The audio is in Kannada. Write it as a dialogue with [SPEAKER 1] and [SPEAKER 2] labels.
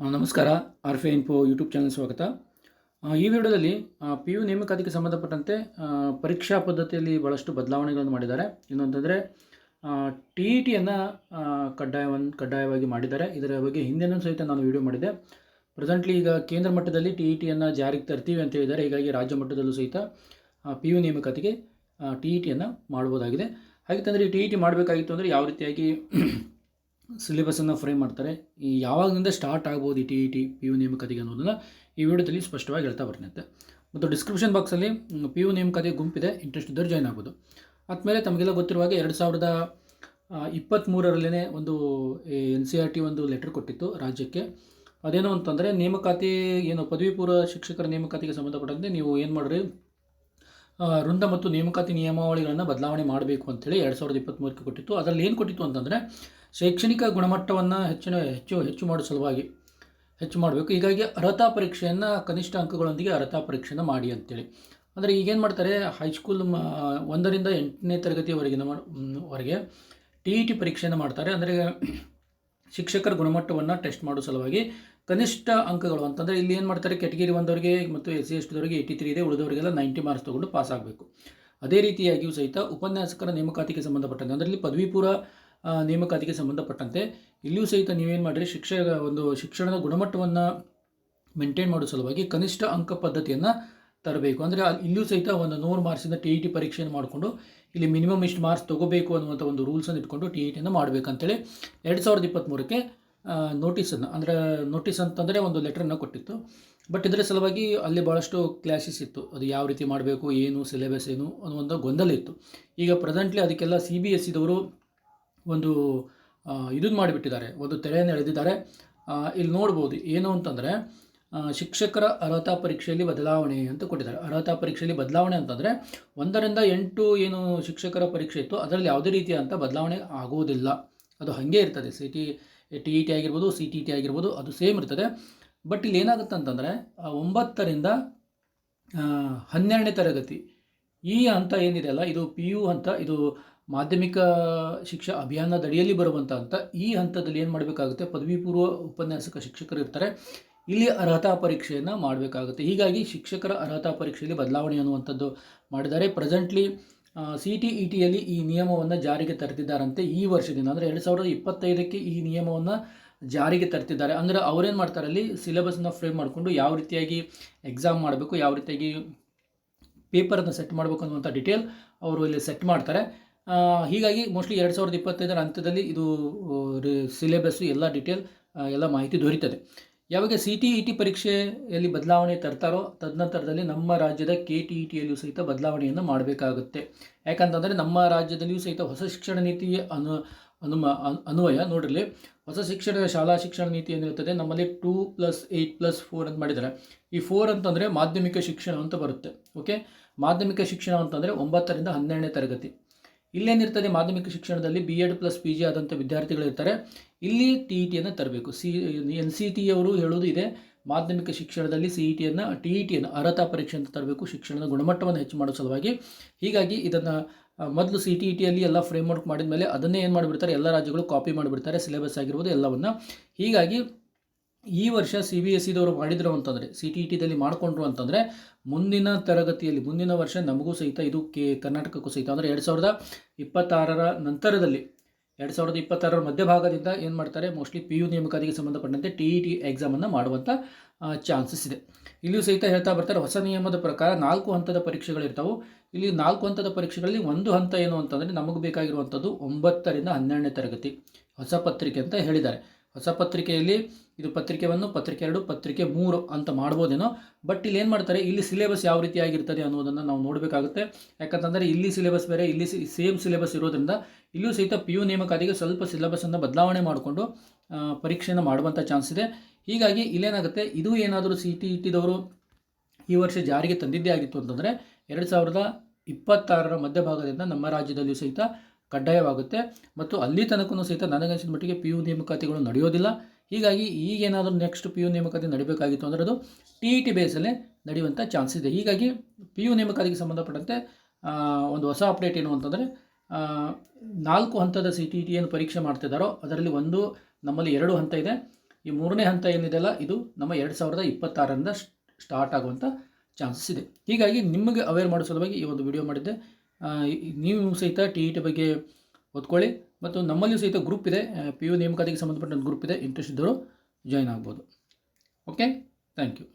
[SPEAKER 1] ನಮಸ್ಕಾರ ಆರ್ ಫೆ ಇನ್ಫೋ ಯೂಟ್ಯೂಬ್ ಚಾನಲ್ ಸ್ವಾಗತ ಈ ವಿಡಿಯೋದಲ್ಲಿ ಪಿ ಯು ನೇಮಕಾತಿಗೆ ಸಂಬಂಧಪಟ್ಟಂತೆ ಪರೀಕ್ಷಾ ಪದ್ಧತಿಯಲ್ಲಿ ಭಾಳಷ್ಟು ಬದಲಾವಣೆಗಳನ್ನು ಮಾಡಿದ್ದಾರೆ. ಇನ್ನೊಂತಂದರೆ ಟಿ ಇ ಟಿಯನ್ನು ಕಡ್ಡಾಯವನ್ನು ಕಡ್ಡಾಯವಾಗಿ ಮಾಡಿದ್ದಾರೆ. ಇದರ ಬಗ್ಗೆ ಹಿಂದೆನೂ ಸಹಿತ ನಾನು ವಿಡಿಯೋ ಮಾಡಿದೆ. ಪ್ರೆಸೆಂಟ್ಲಿ ಈಗ ಕೇಂದ್ರ ಮಟ್ಟದಲ್ಲಿ ಟಿ ಇ ಟಿಯನ್ನು ಜಾರಿಗೆ ತರ್ತೀವಿ ಅಂತ ಹೇಳಿದ್ದಾರೆ. ಹೀಗಾಗಿ ರಾಜ್ಯ ಮಟ್ಟದಲ್ಲೂ ಸಹಿತ ಪಿ ಯು ನೇಮಕಾತಿಗೆ ಟಿ ಇ ಟಿಯನ್ನು ಮಾಡ್ಬೋದಾಗಿದೆ. ಹಾಗಿತ್ತಂದರೆ ಈ ಟಿ ಇ ಟಿ ಮಾಡಬೇಕಾಗಿತ್ತು ಅಂದರೆ ಯಾವ ರೀತಿಯಾಗಿ ಸಿಲೆಬಸನ್ನು ಫ್ರೇಮ್ ಮಾಡ್ತಾರೆ. ಈ ಯಾವಾಗಿಂದ ಸ್ಟಾರ್ಟ್ ಆಗ್ಬೋದು ಈ T E T, P U ನೇಮಕಾತಿಗೆ ಅನ್ನೋದನ್ನು ಈ ವಿಡಿಯೋದಲ್ಲಿ ಸ್ಪಷ್ಟವಾಗಿ ಹೇಳ್ತಾ ಬರ್ತೀನಿ. ಅಂತ ಮತ್ತು ಡಿಸ್ಕ್ರಿಪ್ಷನ್ ಬಾಕ್ಸಲ್ಲಿ ಪಿ ಯು ನೇಮಕಾತಿ ಗುಂಪಿದೆ ಇಂಟ್ರೆಸ್ಟ್ ಇದ್ದರೆ ಜಾಯ್ನ್ ಆಗ್ಬೋದು. ಆದಮೇಲೆ ತಮಗೆಲ್ಲ ಗೊತ್ತಿರುವ ಹಾಗೆ ಎರಡು ಸಾವಿರದ ಇಪ್ಪತ್ತ್ಮೂರರಲ್ಲೇ ಒಂದು ಎನ್ ಸಿ ಆರ್ ಟಿ ಒಂದು ಲೆಟರ್ ಕೊಟ್ಟಿತ್ತು ರಾಜ್ಯಕ್ಕೆ. ಅದೇನು ಅಂತಂದರೆ, ನೇಮಕಾತಿ ಏನು ಪದವಿ ಪೂರ್ವ ಶಿಕ್ಷಕರ ನೇಮಕಾತಿಗೆ ಸಂಬಂಧಪಟ್ಟಂತೆ ನೀವು ಏನು ಮಾಡಿರಿ? ವೃಂದ ಮತ್ತು ನೇಮಕಾತಿ ನಿಯಮಾವಳಿಗಳನ್ನು ಬದಲಾವಣೆ ಮಾಡಬೇಕು ಅಂತೇಳಿ ಎರಡು ಸಾವಿರದ ಇಪ್ಪತ್ತ್ಮೂರಕ್ಕೆ ಕೊಟ್ಟಿತ್ತು. ಅದರಲ್ಲಿ ಏನು ಕೊಟ್ಟಿತ್ತು ಅಂತಂದರೆ ಶೈಕ್ಷಣಿಕ ಗುಣಮಟ್ಟವನ್ನು ಹೆಚ್ಚಿನ ಹೆಚ್ಚು ಹೆಚ್ಚು ಮಾಡೋ ಸಲುವಾಗಿ ಹೆಚ್ಚು ಮಾಡಬೇಕು. ಹೀಗಾಗಿ ಅರ್ಹತಾ ಪರೀಕ್ಷೆಯನ್ನು ಕನಿಷ್ಠ ಅಂಕಗಳೊಂದಿಗೆ ಅರ್ಹತಾ ಪರೀಕ್ಷೆಯನ್ನು ಮಾಡಿ ಅಂತೇಳಿ. ಅಂದರೆ ಈಗೇನು ಮಾಡ್ತಾರೆ ಹೈಸ್ಕೂಲ್ ಒಂದರಿಂದ ಎಂಟನೇ ತರಗತಿಯವರೆಗಿನ ಮ- ವರೆಗೆ ಟಿ ಇ ಟಿ ಪರೀಕ್ಷೆಯನ್ನು ಮಾಡ್ತಾರೆ. ಅಂದರೆ ಶಿಕ್ಷಕರ ಗುಣಮಟ್ಟವನ್ನು ಟೆಸ್ಟ್ ಮಾಡೋ ಸಲುವಾಗಿ ಕನಿಷ್ಠ ಅಂಕಗಳು ಅಂತಂದರೆ ಇಲ್ಲಿ ಏನು ಮಾಡ್ತಾರೆ ಕೆಟಗಿರಿ ಒಂದವರಿಗೆ ಮತ್ತು ಎಸ್ ಸಿ ಎಸ್ ಟಿದವರಿಗೆ ಏಯ್ಟಿ ತ್ರೀ ಇದೆ ಉಳಿದವರಿಗೆಲ್ಲ ನೈಂಟಿ ಮಾರ್ಕ್ಸ್ ತೊಗೊಂಡು ಪಾಸ್ ಆಗಬೇಕು. ಅದೇ ರೀತಿಯಾಗಿಯೂ ಸಹಿತ ಉಪನ್ಯಾಸಕರ ನೇಮಕಾತಿಗೆ ಸಂಬಂಧಪಟ್ಟಂತೆ ಅದರಲ್ಲಿ ಪದವಿ ಪೂರ್ವ ಆ, ನೇಮಕಾತಿಗೆ ಸಂಬಂಧಪಟ್ಟಂತೆ. ಇಲ್ಲಿಯೂ ಸಹಿತ ನೀವೇನು ಮಾಡಿರಿ, ಶಿಕ್ಷ, ಒಂದು ಶಿಕ್ಷಣದ ಗುಣಮಟ್ಟವನ್ನು ಮೇಂಟೈನ್ ಮಾಡೋ ಸಲುವಾಗಿ ಕನಿಷ್ಠ ಅಂಕ ಪದ್ಧತಿಯನ್ನು ತರಬೇಕು. ಅಂದರೆ ಇಲ್ಲಿಯೂ ಸಹಿತ ಒಂದು ನೂರು ಮಾರ್ಕ್ಸಿಂದ ಟಿ ಇ ಟಿ ಪರೀಕ್ಷೆಯನ್ನು ಮಾಡಿಕೊಂಡು, ಇಲ್ಲಿ ಮಿನಿಮಮ್ ಇಷ್ಟು ಮಾರ್ಕ್ಸ್ ತೊಗೋಬೇಕು ಅನ್ನುವಂಥ ಒಂದು ರೂಲ್ಸನ್ನು ಇಟ್ಕೊಂಡು ಟಿ ಇ ಟಿಯನ್ನು ಮಾಡಬೇಕಂತೇಳಿ ಎರಡು ಸಾವಿರದ ಇಪ್ಪತ್ತ್ಮೂರಕ್ಕೆ ನೋಟಿಸನ್ನು ಅಂದರೆ ನೋಟಿಸ್ ಅಂತಂದರೆ ಒಂದು ಲೆಟ್ರನ್ನು ಕೊಟ್ಟಿತ್ತು. ಬಟ್ ಇದರ ಸಲುವಾಗಿ ಅಲ್ಲಿ ಭಾಳಷ್ಟು ಕ್ಲಾಸಸ್ ಇತ್ತು. ಅದು ಯಾವ ರೀತಿ ಮಾಡಬೇಕು, ಏನು ಸಿಲೆಬಸ್ ಏನು ಅನ್ನುವಂಥ ಗೊಂದಲ ಇತ್ತು. ಈಗ ಪ್ರೆಸೆಂಟ್ಲಿ ಅದಕ್ಕೆಲ್ಲ ಸಿ ಬಿ ಎಸ್ ಸಿದವರು ಒಂದು ಇದನ್ನು ಮಾಡಿಬಿಟ್ಟಿದ್ದಾರೆ. ಒಂದು ತೆರೆಯನ್ನು ಎಳೆದಿದ್ದಾರೆ. ಇಲ್ಲಿ ನೋಡ್ಬೋದು ಏನು ಅಂತಂದರೆ ಶಿಕ್ಷಕರ ಅರ್ಹತಾ ಪರೀಕ್ಷೆಯಲ್ಲಿ ಬದಲಾವಣೆ ಅಂತ ಕೊಟ್ಟಿದ್ದಾರೆ. ಅರ್ಹತಾ ಪರೀಕ್ಷೆಯಲ್ಲಿ ಬದಲಾವಣೆ ಅಂತಂದರೆ, ಒಂದರಿಂದ ಎಂಟು ಏನು ಶಿಕ್ಷಕರ ಪರೀಕ್ಷೆ ಇತ್ತು ಅದರಲ್ಲಿ ಯಾವುದೇ ರೀತಿಯ ಅಂತ ಬದಲಾವಣೆ ಆಗೋದಿಲ್ಲ. ಅದು ಹಾಗೆ ಇರ್ತದೆ. C T T E T ಆಗಿರ್ಬೋದು, ಸಿ ಟಿ ಟಿ ಆಗಿರ್ಬೋದು, ಅದು ಸೇಮ್ ಇರ್ತದೆ. ಬಟ್ ಇಲ್ಲಿ ಏನಾಗುತ್ತೆ ಅಂತಂದರೆ ಒಂಬತ್ತರಿಂದ ಹನ್ನೆರಡನೇ ತರಗತಿ ಈ ಹಂತ ಏನಿದೆ ಅಲ್ಲ, ಇದು ಪಿ ಯು ಹಂತ, ಇದು ಮಾಧ್ಯಮಿಕ ಶಿಕ್ಷಾ ಅಭಿಯಾನದ ಅಡಿಯಲ್ಲಿ ಬರುವಂಥ ಹಂತ ಈ ಹಂತದಲ್ಲಿ ಏನು ಮಾಡಬೇಕಾಗುತ್ತೆ? ಪದವಿ ಪೂರ್ವ ಉಪನ್ಯಾಸಕ ಶಿಕ್ಷಕರು ಇರ್ತಾರೆ. ಇಲ್ಲಿ ಅರ್ಹತಾ ಪರೀಕ್ಷೆಯನ್ನು ಮಾಡಬೇಕಾಗುತ್ತೆ. ಹೀಗಾಗಿ ಶಿಕ್ಷಕರ ಅರ್ಹತಾ ಪರೀಕ್ಷೆಯಲ್ಲಿ ಬದಲಾವಣೆ ಅನ್ನುವಂಥದ್ದು ಮಾಡಿದ್ದಾರೆ. ಪ್ರೆಸೆಂಟ್ಲಿ ಸಿ ಟಿ ಇ ಟಿಯಲ್ಲಿ ಈ ನಿಯಮವನ್ನು ಜಾರಿಗೆ ತರ್ತಿದ್ದಾರಂತೆ. ಈ ವರ್ಷದಿಂದ ಅಂದರೆ ಎರಡು ಸಾವಿರದ ಇಪ್ಪತ್ತೈದಕ್ಕೆ ಈ ನಿಯಮವನ್ನು ಜಾರಿಗೆ ತರ್ತಿದ್ದಾರೆ. ಅಂದರೆ ಅವ್ರೇನು ಮಾಡ್ತಾರೆ? ಅಲ್ಲಿ ಸಿಲೆಬಸ್ನ ಫ್ರೇಮ್ ಮಾಡಿಕೊಂಡು ಯಾವ ರೀತಿಯಾಗಿ ಎಕ್ಸಾಮ್ ಮಾಡಬೇಕು, ಯಾವ ರೀತಿಯಾಗಿ ಪೇಪರನ್ನು ಸೆಟ್ ಮಾಡಬೇಕು ಅನ್ನುವಂಥ ಡಿಟೇಲ್ ಅವರು ಇಲ್ಲಿ ಸೆಟ್ ಮಾಡ್ತಾರೆ. ಹೀಗಾಗಿ ಮೋಸ್ಟ್ಲಿ ಎರಡು ಸಾವಿರದ ಇಪ್ಪತ್ತೈದರ ಅಂತ್ಯದಲ್ಲಿ ಇದು ಸಿಲೆಬಸ್ಸು ಎಲ್ಲ ಡಿಟೇಲ್ ಎಲ್ಲ ಮಾಹಿತಿ ದೊರೀತದೆ. ಯಾವಾಗ ಸಿ ಟಿ ಇ ಟಿ ಪರೀಕ್ಷೆಯಲ್ಲಿ ಬದಲಾವಣೆ ತರ್ತಾರೋ, ತದನಂತರದಲ್ಲಿ ನಮ್ಮ ರಾಜ್ಯದ ಕೆ ಟಿ ಇ ಟಿಯಲ್ಲಿಯೂ ಸಹಿತ ಬದಲಾವಣೆಯನ್ನು ಮಾಡಬೇಕಾಗುತ್ತೆ. ಯಾಕಂತಂದರೆ ನಮ್ಮ ರಾಜ್ಯದಲ್ಲಿಯೂ ಸಹಿತ ಹೊಸ ಶಿಕ್ಷಣ ನೀತಿಯ ಅನು, ಅನುಮ, ಅನ್- ಅನ್ವಯ ನೋಡಿರಲಿ ಹೊಸ ಶಿಕ್ಷಣ ಶಾಲಾ ಶಿಕ್ಷಣ ನೀತಿ ಏನಿರುತ್ತದೆ, ನಮ್ಮಲ್ಲಿ two plus eight plus four ಅಂತ ಮಾಡಿದ್ದಾರೆ. ಈ ಫೋರ್ ಅಂತಂದರೆ ಮಾಧ್ಯಮಿಕ ಶಿಕ್ಷಣ ಅಂತ ಬರುತ್ತೆ ಓಕೆ ಮಾಧ್ಯಮಿಕ ಶಿಕ್ಷಣ ಅಂತಂದರೆ ಒಂಬತ್ತರಿಂದ ಹನ್ನೆರಡನೇ ತರಗತಿ. ಇಲ್ಲೇನಿರ್ತದೆ ಮಾಧ್ಯಮಿಕ ಶಿಕ್ಷಣದಲ್ಲಿ B Ed plus P G ಆದಂಥ ವಿದ್ಯಾರ್ಥಿಗಳಿರ್ತಾರೆ ಇಲ್ಲಿ ಟಿ ಇ ಟಿಯನ್ನು ತರಬೇಕು. ಸಿ ಎನ್ ಸಿ ಟಿ ಅವರು ಹೇಳೋದು ಇದೆ, ಮಾಧ್ಯಮಿಕ ಶಿಕ್ಷಣದಲ್ಲಿ ಸಿ ಇ ಟಿಯನ್ನು ಟಿ ಇ ಟಿಯನ್ನು ಅರ್ಹತಾ ಪರೀಕ್ಷೆ ಅಂತ ತರಬೇಕು. ಶಿಕ್ಷಣದ ಗುಣಮಟ್ಟವನ್ನು ಹೆಚ್ಚು ಮಾಡೋ ಸಲುವಾಗಿ. ಹೀಗಾಗಿ ಇದನ್ನು ಮೊದಲು ಸಿ ಟಿ ಇ ಟಿಯಲ್ಲಿ ಎಲ್ಲ ಫ್ರೇಮ್ ವರ್ಕ್ ಮಾಡಿದ ಮೇಲೆ ಅದನ್ನೇ ಏನು ಮಾಡಿಬಿಡ್ತಾರೆ? ಎಲ್ಲ ರಾಜ್ಯಗಳು ಕಾಪಿ ಮಾಡಿಬಿಡ್ತಾರೆ. ಸಿಲೆಬಸ್ ಆಗಿರ್ಬೋದು ಎಲ್ಲವನ್ನು. ಹೀಗಾಗಿ ಈ ವರ್ಷ ಸಿ ಬಿ ಎಸ್ ಸಿದವರು ಮಾಡಿದ್ರು ಅಂತಂದರೆ ಸಿ ಟಿ ಇ ಟಿದಲ್ಲಿ ಮಾಡಿಕೊಂಡ್ರು ಅಂತಂದರೆ ಮುಂದಿನ ತರಗತಿಯಲ್ಲಿ, ಮುಂದಿನ ವರ್ಷ ನಮಗೂ ಸಹಿತ ಇದು ಕೆ, ಕರ್ನಾಟಕಕ್ಕೂ ಸಹಿತ. ಅಂದರೆ ಎರಡು ಸಾವಿರದ ಇಪ್ಪತ್ತಾರರ ನಂತರದಲ್ಲಿ, ಎರಡು ಸಾವಿರದ ಇಪ್ಪತ್ತಾರರ ಮಧ್ಯಭಾಗದಿಂದ ಏನು ಮಾಡ್ತಾರೆ ಮೋಸ್ಟ್ಲಿ ಪಿ ಯು ನೇಮಕಾತಿಗೆ ಸಂಬಂಧಪಟ್ಟಂತೆ ಟಿ ಇ ಟಿ ಎಕ್ಸಾಮನ್ನು ಮಾಡುವಂಥ ಚಾನ್ಸಸ್ ಇದೆ. ಇಲ್ಲಿಯೂ ಸಹಿತ ಹೇಳ್ತಾ ಬರ್ತಾರೆ, ಹೊಸ ನಿಯಮದ ಪ್ರಕಾರ ನಾಲ್ಕು ಹಂತದ ಪರೀಕ್ಷೆಗಳಿರ್ತಾವೆ. ಇಲ್ಲಿ ನಾಲ್ಕು ಹಂತದ ಪರೀಕ್ಷೆಗಳಲ್ಲಿ ಒಂದು ಹಂತ ಏನು ಅಂತಂದರೆ, ನಮಗೆ ಬೇಕಾಗಿರುವಂಥದ್ದು ಒಂಬತ್ತರಿಂದ ಹನ್ನೆರಡನೇ ತರಗತಿ, ಹೊಸ ಪತ್ರಿಕೆ ಅಂತ ಹೇಳಿದ್ದಾರೆ. ಹೊಸ ಪತ್ರಿಕೆಯಲ್ಲಿ ಇದು ಪತ್ರಿಕೆ ಒಂದು, ಪತ್ರಿಕೆ ಎರಡು, ಪತ್ರಿಕೆ ಮೂರು ಅಂತ ಮಾಡ್ಬೋದೇನೋ. ಬಟ್ ಇಲ್ಲಿ ಏನು ಮಾಡ್ತಾರೆ, ಇಲ್ಲಿ ಸಿಲೆಬಸ್ ಯಾವ ರೀತಿಯಾಗಿರ್ತದೆ ಅನ್ನೋದನ್ನು ನಾವು ನೋಡಬೇಕಾಗುತ್ತೆ. ಯಾಕಂತಂದರೆ ಇಲ್ಲಿ ಸಿಲೆಬಸ್ ಬೇರೆ, ಇಲ್ಲಿ ಸೇಮ್ ಸಿಲೆಬಸ್ ಇರೋದ್ರಿಂದ ಇಲ್ಲೂ ಸಹಿತ ಪಿ ಯು ನೇಮಕಾತಿಗೆ ಸ್ವಲ್ಪ ಸಿಲೆಬಸನ್ನು ಬದಲಾವಣೆ ಮಾಡಿಕೊಂಡು ಪರೀಕ್ಷೆಯನ್ನು ಮಾಡುವಂಥ ಚಾನ್ಸ್ ಇದೆ. ಹೀಗಾಗಿ ಇಲ್ಲೇನಾಗುತ್ತೆ, ಇದು ಏನಾದರೂ ಸಿ ಟಿ ಇಟ್ಟಿದವರು ಈ ವರ್ಷ ಜಾರಿಗೆ ತಂದಿದ್ದೇ ಆಗಿತ್ತು ಅಂತಂದರೆ ಎರಡು ಸಾವಿರದ ಇಪ್ಪತ್ತಾರರ ಮಧ್ಯಭಾಗದಿಂದ ನಮ್ಮ ರಾಜ್ಯದಲ್ಲಿಯೂ ಸಹಿತ ಕಡ್ಡಾಯವಾಗುತ್ತೆ. ಮತ್ತು ಅಲ್ಲಿ ತನಕನೂ ಸಹಿತ ನನಗನ್ಸಿದ ಮಟ್ಟಿಗೆ ಪಿ ಯು ನೇಮಕಾತಿಗಳು ನಡೆಯೋದಿಲ್ಲ. ಹೀಗಾಗಿ ಈಗೇನಾದರೂ ನೆಕ್ಸ್ಟ್ ಪಿ ಯು ನೇಮಕಾತಿ ನಡೀಬೇಕಾಗಿತ್ತು ಅಂದರೆ ಅದು ಟಿ ಇ ಟಿ ಬೇಸಲ್ಲೇ ನಡೆಯುವಂಥ ಚಾನ್ಸ್ ಇದೆ. ಹೀಗಾಗಿ ಪಿ ಯು ನೇಮಕಾತಿಗೆ ಸಂಬಂಧಪಟ್ಟಂತೆ ಒಂದು ಹೊಸ ಅಪ್ಡೇಟ್ ಏನು ಅಂತಂದರೆ ನಾಲ್ಕು ಹಂತದ ಸಿ ಟಿ ಟಿ ಏನು ಪರೀಕ್ಷೆ ಮಾಡ್ತಿದ್ದಾರೋ ಅದರಲ್ಲಿ ಒಂದು ನಮ್ಮಲ್ಲಿ ಎರಡು ಹಂತ ಇದೆ. ಈ ಮೂರನೇ ಹಂತ ಏನಿದೆಯಲ್ಲ ಇದು ನಮ್ಮ ಎರಡು ಸಾವಿರದ ಇಪ್ಪತ್ತಾರರಿಂದ ಸ್ಟಾರ್ಟ್ ಆಗುವಂಥ ಚಾನ್ಸಸ್ ಇದೆ. ಹೀಗಾಗಿ ನಿಮಗೆ ಅವೇರ್ ಮಾಡೋ ಸಲುವಾಗಿ ಈ ಒಂದು ವಿಡಿಯೋ ಮಾಡಿದ್ದೆ. ನೀವು ಸಹಿತ ಟಿ ಇ ಟಿ ಬಗ್ಗೆ ಓದ್ಕೊಳ್ಳಿ. ಮತ್ತು ನಮ್ಮಲ್ಲಿಯೂ ಸಹಿತ ಗ್ರೂಪ್ ಇದೆ. ಪಿ ಯು ನೇಮಕಾತಿಗೆ ಸಂಬಂಧಪಟ್ಟಂಥ ಗ್ರೂಪ್ ಇದೆ. ಇಂಟ್ರೆಸ್ಟ್ ಇದ್ದವರು ಜಾಯ್ನ್ ಆಗ್ಬೋದು. Okay thank you